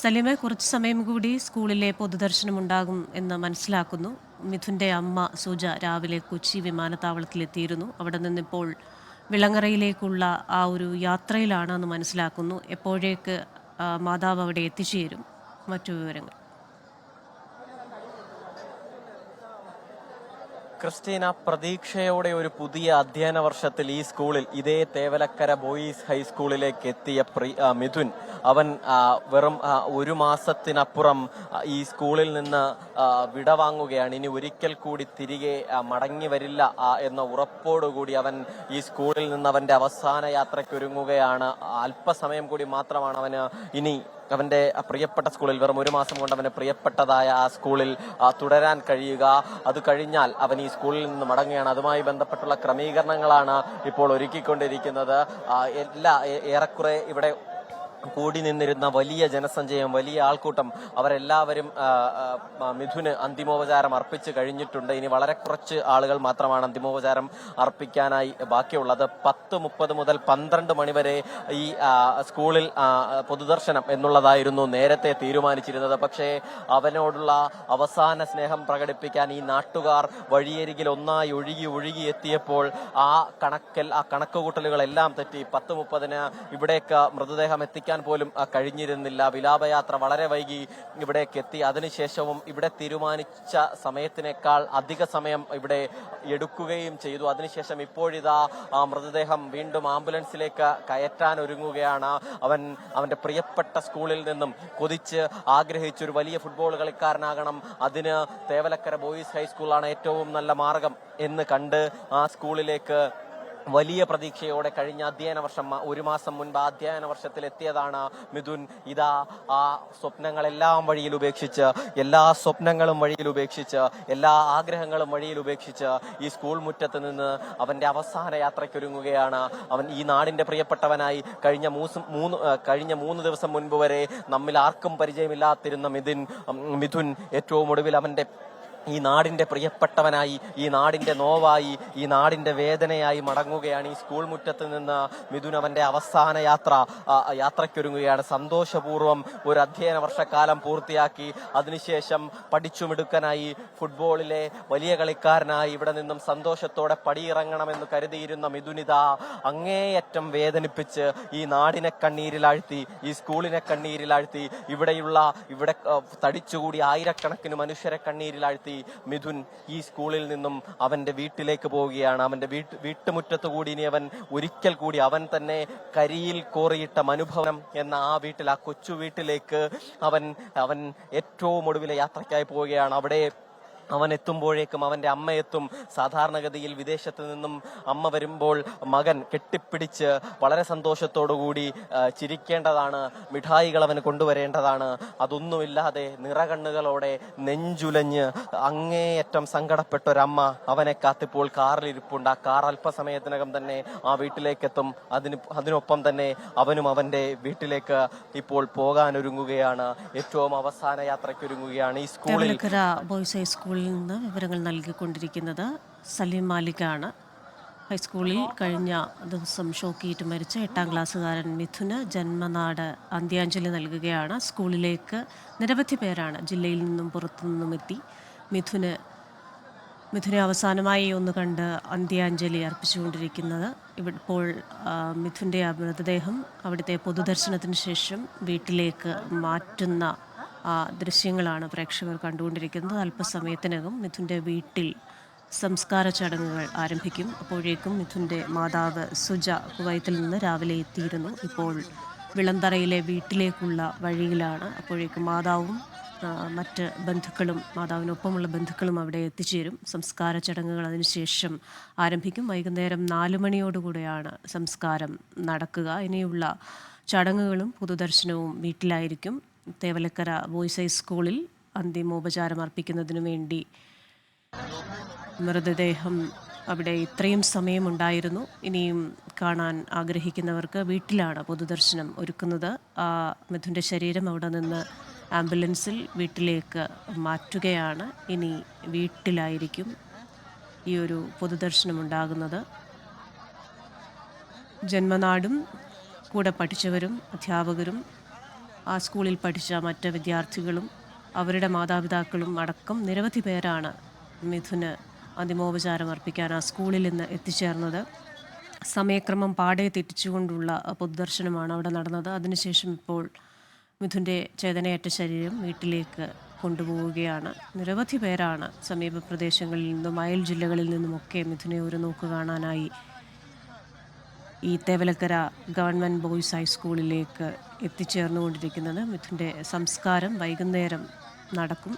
സലീമെ കുറച്ച് സമയം കൂടി സ്കൂളിലെ പൊതുദർശനം ഉണ്ടാകും എന്ന് മനസ്സിലാക്കുന്നു. മിഥുന്റെ അമ്മ സുജ രാവിലെ കൊച്ചി വിമാനത്താവളത്തിലെത്തിയിരുന്നു. അവിടെ നിന്നിപ്പോൾ വിളങ്ങറയിലേക്കുള്ള ആ ഒരു യാത്രയിലാണെന്ന് മനസ്സിലാക്കുന്നു. എപ്പോഴേക്ക് മാതാവ് അവിടെ എത്തിച്ചേരും? മറ്റു വിവരങ്ങൾ. ക്രിസ്റ്റീന പ്രതീക്ഷയോടെ ഒരു പുതിയ അധ്യയന വർഷത്തിൽ ഈ സ്കൂളിൽ ഇതേ തേവലക്കര ബോയ്സ് ഹൈസ്കൂളിലേക്ക് എത്തിയ പ്രി മിഥുൻ. അവൻ വെറും ഒരു മാസത്തിനപ്പുറം ഈ സ്കൂളിൽ നിന്ന് വിടവാങ്ങുകയാണ്. ഇനി ഒരിക്കൽ കൂടി തിരികെ മടങ്ങി വരില്ല എന്ന ഉറപ്പോടുകൂടി അവൻ ഈ സ്കൂളിൽ നിന്ന് അവന്റെ അവസാന യാത്രയ്ക്ക് ഒരുങ്ങുകയാണ്. അല്പസമയം കൂടി മാത്രമാണ് അവന് ഇനി അവന്റെ പ്രിയപ്പെട്ട സ്കൂളിൽ വെറും ഒരു മാസം കൊണ്ട് അവന് പ്രിയപ്പെട്ടതായ ആ സ്കൂളിൽ തുടരാൻ കഴിയുക. അത് കഴിഞ്ഞാൽ അവൻ ഈ സ്കൂളിൽ നിന്ന് മടങ്ങുകയാണ്. അതുമായി ബന്ധപ്പെട്ടുള്ള ക്രമീകരണങ്ങളാണ് ഇപ്പോൾ ഒരുക്കിക്കൊണ്ടിരിക്കുന്നത്. എല്ലാ ഏറെക്കുറെ ഇവിടെ കൂടി നിന്നിരുന്ന വലിയ ജനസഞ്ചയം വലിയ ആൾക്കൂട്ടം അവരെല്ലാവരും മിഥുന് അന്തിമോപചാരം അർപ്പിച്ച് കഴിഞ്ഞിട്ടുണ്ട്. ഇനി വളരെ കുറച്ച് ആളുകൾ മാത്രമാണ് അന്തിമോപചാരം അർപ്പിക്കാനായി ബാക്കിയുള്ളത്. പത്ത് മുപ്പത് മുതൽ പന്ത്രണ്ട് മണിവരെ ഈ സ്കൂളിൽ പൊതുദർശനം എന്നുള്ളതായിരുന്നു നേരത്തെ തീരുമാനിച്ചിരുന്നത്. പക്ഷേ അവനോടുള്ള അവസാന സ്നേഹം പ്രകടിപ്പിക്കാൻ ഈ നാട്ടുകാർ വഴിയരികിൽ ഒന്നായി ഒഴുകി ഒഴുകി എത്തിയപ്പോൾ ആ കണക്കൽ ആ കണക്കുകൂട്ടലുകളെല്ലാം തെറ്റി. പത്ത് മുപ്പതിന് ഇവിടേക്ക് മൃതദേഹം എത്തിക്കാൻ പോലും ആ, കഴിഞ്ഞിരുന്നില്ല. വിലാപയാത്ര വളരെ വൈകി ഇവിടേക്ക് എത്തി. അതിനുശേഷവും ഇവിടെ തീരുമാനിച്ച സമയത്തിനേക്കാൾ അധിക സമയം ഇവിടെ എടുക്കുകയും ചെയ്തു. അതിനുശേഷം ഇപ്പോഴിതാ ആ മൃതദേഹം വീണ്ടും ആംബുലൻസിലേക്ക് കയറ്റാൻ ഒരുങ്ങുകയാണ്. അവൻ അവന്റെ പ്രിയപ്പെട്ട സ്കൂളിൽ നിന്നും കൊതിച്ച് ആഗ്രഹിച്ച ഒരു വലിയ ഫുട്ബോൾ കളിക്കാരനാകണം. അതിന് തേവലക്കര ബോയ്സ് ഹൈസ്കൂളാണ് ഏറ്റവും നല്ല മാർഗം എന്ന് കണ്ട് ആ സ്കൂളിലേക്ക് വലിയ പ്രതീക്ഷയോടെ കഴിഞ്ഞ അധ്യയന വർഷം ഒരു മാസം മുൻപ് അധ്യയന വർഷത്തിൽ എത്തിയതാണ് മിഥുൻ. ഇതാ ആ സ്വപ്നങ്ങളെല്ലാം വഴിയിൽ ഉപേക്ഷിച്ച് എല്ലാ സ്വപ്നങ്ങളും വഴിയിൽ ഉപേക്ഷിച്ച് എല്ലാ ആഗ്രഹങ്ങളും വഴിയിൽ ഉപേക്ഷിച്ച് ഈ സ്കൂൾ മുറ്റത്ത് നിന്ന് അവന്റെ അവസാന യാത്രയ്ക്കൊരുങ്ങുകയാണ്. അവൻ ഈ നാടിന്റെ പ്രിയപ്പെട്ടവനായി കഴിഞ്ഞ മൂന്ന് കഴിഞ്ഞ മൂന്ന് ദിവസം മുൻപ് വരെ നമ്മിൽ ആർക്കും പരിചയമില്ലാത്തിരുന്ന മിഥുൻ മിഥുൻ ഏറ്റവും ഒടുവിൽ അവന്റെ ഈ നാടിന്റെ പ്രിയപ്പെട്ടവനായി ഈ നാടിന്റെ നോവായി ഈ നാടിന്റെ വേദനയായി മടങ്ങുകയാണ് ഈ സ്കൂൾ മുറ്റത്ത് നിന്ന് മിഥുൻ അവന്റെ അവസാന യാത്ര. യാത്രയ്ക്കൊരുങ്ങുകയാണ്. സന്തോഷപൂർവം ഒരു അധ്യയന വർഷക്കാലം പൂർത്തിയാക്കി. അതിനുശേഷം പഠിച്ചുമിടുക്കനായി ഫുട്ബോളിലെ വലിയ കളിക്കാരനായി ഇവിടെ നിന്നും സന്തോഷത്തോടെ പടിയിറങ്ങണമെന്ന് കരുതിയിരുന്ന മിഥുനിത അങ്ങേയറ്റം വേദനിപ്പിച്ച് ഈ നാടിനെ കണ്ണീരിലാഴ്ത്തി ഈ സ്കൂളിനെ കണ്ണീരിലാഴ്ത്തി ഇവിടെയുള്ള ഇവിടെ തടിച്ചുകൂടി ആയിരക്കണക്കിന് മനുഷ്യരെ കണ്ണീരിലാഴ്ത്തി മിഥുൻ ഈ സ്കൂളിൽ നിന്നും അവന്റെ വീട്ടിലേക്ക് പോവുകയാണ്. അവന്റെ വീട്ട് വീട്ടുമുറ്റത്ത് കൂടി ഇനി അവൻ ഒരിക്കൽ കൂടി അവൻ തന്നെ കരിയിൽ കോറിയിട്ട മനുഭവനം എന്ന ആ വീട്ടിൽ ആ കൊച്ചു വീട്ടിലേക്ക് അവൻ അവൻ ഏറ്റവും ഒടുവിലെ യാത്രയ്ക്കായി പോവുകയാണ്. അവിടെ അവൻ എത്തുമ്പോഴേക്കും അവന്റെ അമ്മ എത്തും സാധാരണഗതിയിൽ വിദേശത്ത് നിന്നും അമ്മ വരുമ്പോൾ മകൻ കെട്ടിപ്പിടിച്ച് വളരെ സന്തോഷത്തോടുകൂടി ചിരിക്കേണ്ടതാണ് മിഠായികൾ അവന് കൊണ്ടുവരേണ്ടതാണ്. അതൊന്നുമില്ലാതെ നിറകണ്ണുകളോടെ നെഞ്ചുലഞ്ഞ് അങ്ങേയറ്റം സങ്കടപ്പെട്ട ഒരമ്മ അവനെ കാത്തിപ്പോൾ കാറിലിരിപ്പുണ്ട്. ആ കാർ അല്പസമയത്തിനകം തന്നെ ആ വീട്ടിലേക്ക് എത്തും അതിന് അതിനൊപ്പം തന്നെ അവനും അവന്റെ വീട്ടിലേക്ക് ഇപ്പോൾ പോകാനൊരുങ്ങുകയാണ്. ഏറ്റവും അവസാന യാത്രയ്ക്ക് ഒരുങ്ങുകയാണ് ഈ സ്കൂളിൽ സ്കൂൾ ഹൈസ്കൂളിൽ നിന്ന് വിവരങ്ങൾ നൽകിക്കൊണ്ടിരിക്കുന്നത് സലീം മാലിക്കാണ്. ഹൈസ്കൂളിൽ കഴിഞ്ഞ ദിവസം ഷോക്കേറ്റ് മരിച്ച എട്ടാം ക്ലാസ്സുകാരൻ മിഥുന് ജന്മനാട് അന്ത്യാഞ്ജലി നൽകുകയാണ്. സ്കൂളിലേക്ക് നിരവധി പേരാണ് ജില്ലയിൽ നിന്നും പുറത്തു നിന്നും എത്തി. മിഥുന് മിഥുനെ അവസാനമായി ഒന്ന് കണ്ട് അന്ത്യാഞ്ജലി അർപ്പിച്ചുകൊണ്ടിരിക്കുന്നത്. ഇപ്പോൾ മിഥുന്റെ മൃതദേഹം അവിടുത്തെ പൊതുദർശനത്തിന് ശേഷം വീട്ടിലേക്ക് മാറ്റുന്ന ദൃശ്യങ്ങളാണ് പ്രേക്ഷകർ കണ്ടുകൊണ്ടിരിക്കുന്നത്. അല്പസമയത്തിനകം മിഥുന്റെ വീട്ടിൽ സംസ്കാര ചടങ്ങുകൾ ആരംഭിക്കും. അപ്പോഴേക്കും മിഥുന്റെ മാതാവ് സുജ കുവൈത്തിൽ നിന്ന് രാവിലെ എത്തിയിരുന്നു. ഇപ്പോൾ വിളന്തറയിലെ വീട്ടിലേക്കുള്ള വഴിയിലാണ്. അപ്പോഴേക്കും മാതാവും മറ്റ് ബന്ധുക്കളും മാതാവിനൊപ്പമുള്ള ബന്ധുക്കളും അവിടെ എത്തിച്ചേരും. സംസ്കാര ചടങ്ങുകൾ അതിനുശേഷം ആരംഭിക്കും. വൈകുന്നേരം നാലു മണിയോടുകൂടെയാണ് സംസ്കാരം നടക്കുക. ഇനിയുള്ള ചടങ്ങുകളും പൊതുദർശനവും വീട്ടിലായിരിക്കും. തേവലക്കര ബോയ്സ് ഹൈ സ്കൂളിൽ അന്തിമോപചാരം അർപ്പിക്കുന്നതിനു വേണ്ടി മൃതദേഹം അവിടെ ഇത്രയും സമയമുണ്ടായിരുന്നു. ഇനിയും കാണാൻ ആഗ്രഹിക്കുന്നവർക്ക് വീട്ടിലാണ് പൊതുദർശനം ഒരുക്കുന്നത്. ആ മിഥുന്റെ ശരീരം അവിടെ നിന്ന് ആംബുലൻസിൽ വീട്ടിലേക്ക് മാറ്റുകയാണ്. ഇനി വീട്ടിലായിരിക്കും ഈ ഒരു പൊതുദർശനം ഉണ്ടാകുന്നത്. ജന്മനാടും കൂടെ പഠിച്ചവരും അധ്യാപകരും ആ സ്കൂളിൽ പഠിച്ച മറ്റ് വിദ്യാർത്ഥികളും അവരുടെ മാതാപിതാക്കളും അടക്കം നിരവധി പേരാണ് മിഥുന് അന്തിമോപചാരം അർപ്പിക്കാൻ ആ സ്കൂളിൽ നിന്ന് എത്തിച്ചേർന്നത്. സമയക്രമം പാടെ തെറ്റിച്ചുകൊണ്ടുള്ള പൊതുദർശനമാണ് അവിടെ നടന്നത്. അതിനുശേഷം ഇപ്പോൾ മിഥുന്റെ ചേതനയേറ്റ ശരീരം വീട്ടിലേക്ക് കൊണ്ടുപോവുകയാണ്. നിരവധി പേരാണ് സമീപ പ്രദേശങ്ങളിൽ നിന്നും അയൽ ജില്ലകളിൽ നിന്നുമൊക്കെ മിഥുനെ ഒരു നോക്ക് കാണാനായി ഈ തേവലക്കര ഗവൺമെന്റ് ബോയ്സ് ഹൈസ്കൂളിലേക്ക് എത്തിച്ചേർന്നുകൊണ്ടിരിക്കുന്നത് മിഥുന്റെ സംസ്കാരം വൈകുന്നേരം നടക്കും.